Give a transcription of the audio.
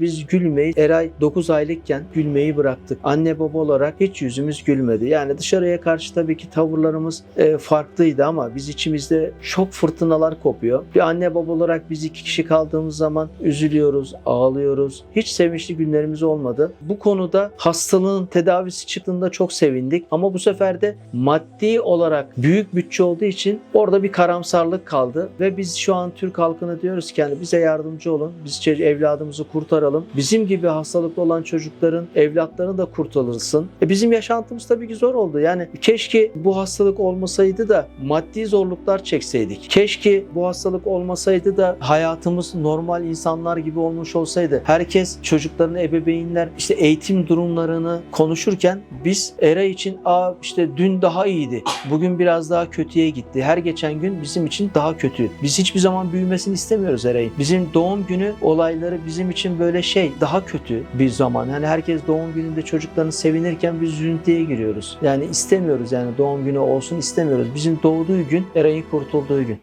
Biz gülmeyi Eray 9 aylıkken gülmeyi bıraktık. Anne baba olarak hiç yüzümüz gülmedi. Yani dışarıya karşı tabii ki tavırlarımız e, farklıydı ama biz içimizde çok fırtınalar kopuyor. Bir anne baba olarak biz iki kişi kaldığımız zaman üzülüyoruz, ağlıyoruz. Hiç sevinçli günlerimiz olmadı. Bu konuda hastalığın tedavisi çıktığında çok sevindik ama bu sefer de maddi olarak büyük bütçe olduğu için orada bir karamsarlık kaldı ve biz şu an Türk halkına diyoruz ki yani bize yardımcı olun. Biz evladımızı kurtaralım. Bizim gibi hastalıklı olan çocukların evlatlarını da kurtarılsın. E bizim yaşantımız tabii ki zor oldu. Yani keşke bu hastalık olmasaydı da maddi zorluklar çekseydik. Keşke bu hastalık olmasaydı da hayatımız normal insanlar gibi olmuş olsaydı. Herkes çocuklarını ebeveynler işte eğitim durumlarını konuşurken biz ERA için aa işte dün daha iyiydi. Bugün biraz daha kötüye gitti. Her geçen gün bizim için daha kötü. Biz hiçbir zaman büyümesini istemiyoruz ERA'yın. Bizim doğum günü olayları bizim için böyle şey daha kötü bir zaman. Yani herkes doğum gününde çocuklarını sevinirken biz üzüntüye giriyoruz. Yani istemiyoruz yani doğum günü olsun istemiyoruz. Bizim doğduğu gün ERA'yın kurtulduğu gün.